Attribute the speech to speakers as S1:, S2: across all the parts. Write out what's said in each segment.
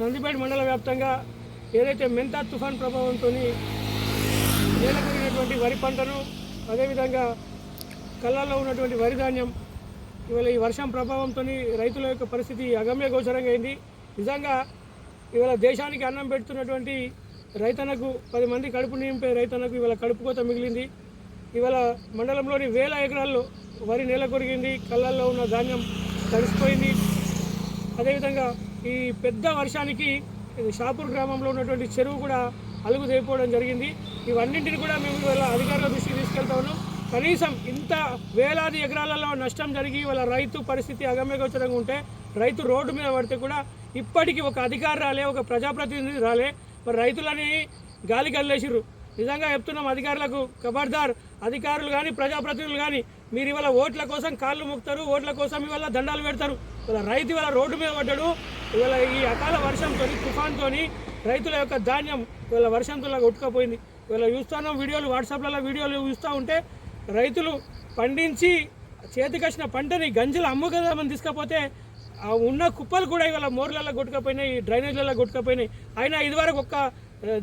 S1: నందిపేట మండల వ్యాప్తంగా ఏదైతే మెంతా తుఫాన్ ప్రభావంతో నేలకొరిగినటువంటి వరి పంటను అదేవిధంగా కళ్ళల్లో ఉన్నటువంటి వరి ధాన్యం ఇవాళ ఈ వర్షం ప్రభావంతో రైతుల యొక్క పరిస్థితి అగమ్య గోచరంగా అయింది. నిజంగా ఇవాళ దేశానికి అన్నం పెడుతున్నటువంటి రైతన్నకు పది మంది కడుపు నింపే రైతన్నకు ఇవాళ కడుపు కోత మిగిలింది. ఇవాళ మండలంలోని వేల ఎకరాల్లో వరి నేల కొరిగింది కళ్ళల్లో ఉన్న ధాన్యం తడిసిపోయింది. అదేవిధంగా ఈ పెద్ద వర్షానికి షాపూర్ గ్రామంలో ఉన్నటువంటి చెరువు కూడా అలుగు తెగిపోవడం జరిగింది. ఇవన్నింటిని కూడా మేము ఇవాళ అధికారుల దృష్టికి తీసుకెళ్తాను కనీసం ఇంత వేలాది ఎకరాలలో నష్టం జరిగి వాళ్ళ రైతు పరిస్థితి అగమ్యగోచరంగా ఉంటే రైతు రోడ్డు మీద పడితే కూడా ఇప్పటికీ ఒక అధికారి రాలే ఒక ప్రజాప్రతినిధి రాలే. మరి రైతులని గాలి కల్లేసిర్రు నిజంగా చెప్తున్నాం అధికారులకు ఖబర్దార్ అధికారులు కానీ ప్రజాప్రతినిధులు కానీ మీరు ఇవాళ ఓట్ల కోసం కాళ్ళు ముక్తారు ఓట్ల కోసం ఇవాళ దండాలు పెడతారు. ఇవాళ రైతు ఇవాళ రోడ్డు మీద పడ్డాడు. ఇవాళ ఈ అకాల వర్షంతో తుఫాన్తో రైతుల యొక్క ధాన్యం ఇవాళ వర్షంతో కొట్టుకపోయింది ఇవాళ చూస్తున్నాం వీడియోలు వాట్సాప్లలో వీడియోలు చూస్తూ ఉంటే రైతులు పండించి చేతికొచ్చిన పంటని గంజలు అమ్ముకదామని తీసుకపోతే ఉన్న కుప్పలు కూడా ఇవాళ మోర్లలో కొట్టుకపోయినాయి డ్రైనేజ్లలో కొట్టుకపోయినాయి. అయినా ఇదివరకు ఒక్క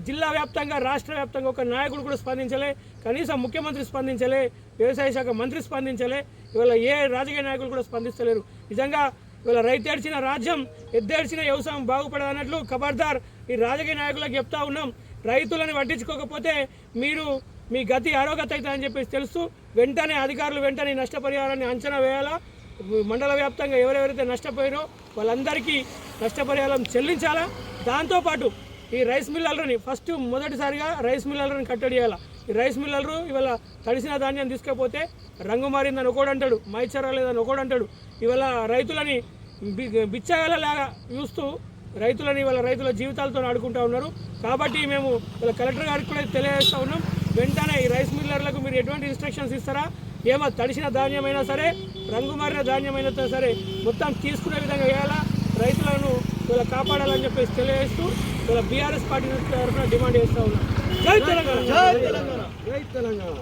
S1: జిల్లా వ్యాప్తంగా రాష్ట్ర వ్యాప్తంగా ఒక నాయకుడు కూడా స్పందించలే కనీసం ముఖ్యమంత్రి స్పందించలే వ్యవసాయ శాఖ మంత్రి స్పందించలే ఇవాళ ఏ రాజకీయ నాయకులు కూడా స్పందిస్తలేరు. నిజంగా ఇవాళ రైతు ఏడ్చిన రాజ్యం ఎద్దేడ్చిన వ్యవసాయం బాగుపడదన్నట్లు ఖబర్దార్ ఈ రాజకీయ నాయకులకు చెప్తా ఉన్నాం. రైతులను పట్టించుకోకపోతే మీరు మీ గతి అరోగత అవుతుందని చెప్పేసి తెలుస్తూ వెంటనే అధికారులు వెంటనే నష్టపరిహారాన్ని అంచనా వేయాలా? మండల వ్యాప్తంగా ఎవరెవరైతే నష్టపోయారో వాళ్ళందరికీ నష్టపరిహారం చెల్లించాలా? దాంతోపాటు ఈ రైస్ మిల్లర్లని ఫస్ట్ మొదటిసారిగా రైస్ మిల్లర్ని కట్టడి చేయాలా. ఈ రైస్ మిల్లర్లు ఇవాళ తడిసిన ధాన్యం తీసుకపోతే రంగు మారిందని ఒకడు అంటాడు మైచరా లేదని ఒకడు అంటాడు. ఇవాళ రైతులని బిచ్చగలలాగా చూస్తూ రైతులని ఇవాళ రైతుల జీవితాలతో ఆడుకుంటా ఉన్నారు. కాబట్టి మేము వాళ్ళ కలెక్టర్ గారికి కూడా తెలియజేస్తూ ఉన్నాం. వెంటనే ఈ రైస్ మిల్లర్లకు మీరు ఎటువంటి ఇన్స్ట్రక్షన్స్ ఇస్తారా? ఏమో తడిసిన ధాన్యమైనా సరే రంగు మారిన ధాన్యమైనా సరే మొత్తం తీసుకునే విధంగా వేయాలా రైతులను వీళ్ళ కాపాడాలని చెప్పేసి తెలియజేస్తూ వీళ్ళ బీఆర్ఎస్ పార్టీ తరఫున డిమాండ్ చేస్తూ ఉన్నాం. జై తెలంగాణ. జై తెలంగాణ. జై తెలంగాణ.